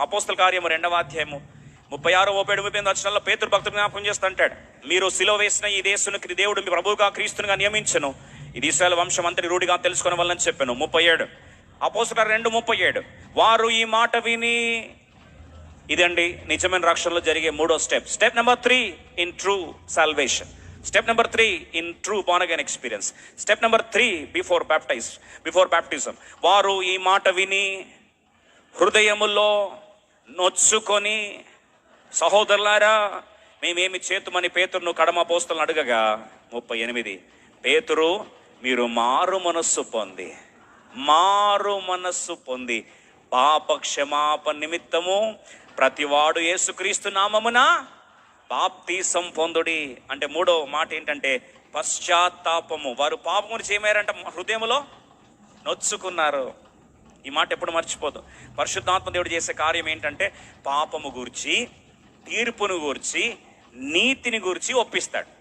అపోస్తల కార్యము రెండవ అధ్యాయము ముప్పై ఆరో ఓపేడు ముప్పై ఎనిమిది పేతురు భక్తులు జ్ఞాపకం చేస్తూ అంటాడు మీరు సిలో వేసిన ఈ దేశునికి దేవుడు మీ ప్రభువుగా క్రీస్తునిగా నియమించను. ఇది ఇస్రాయల్ వంశం అంతటి రూఢిగా తెలుసుకునే వాళ్ళని చెప్పాను. ముప్పై ఏడు. అపోస్తల రెండు ముప్పై ఏడు. వారు ఈ మాట విని ఇదండి నిజమైన రక్షణలో జరిగే మూడో step. Step number three in true salvation. Step number three in true born again experience. Step number three before baptise before baptism వారు ఈ మాట విని హృదయములో నొచ్చుకొని సహోదరులారా మేమేమి చేతుమని పేతురును కడమ పోస్తులను అడగగా ముప్పై ఎనిమిది పేతురు మీరు మారు మనస్సు పొంది మారు మనస్సు పొంది పాప క్షమాపణ నిమిత్తము ప్రతివాడు యేసుక్రీస్తు నామమున బాప్తీసం పొందుడి. అంటే మూడో మాట ఏంటంటే పశ్చాత్తాపము. వారు పాపమును చేయమేరంట హృదయములో? నొచ్చుకున్నారు. ఈ మాట ఎప్పుడు మర్చిపోదు. పరిశుద్ధాత్మ దేవుడు చేసే కార్యం ఏంటంటే పాపము గూర్చి తీర్పును గూర్చి నీతిని గూర్చి ఒప్పిస్తాడు.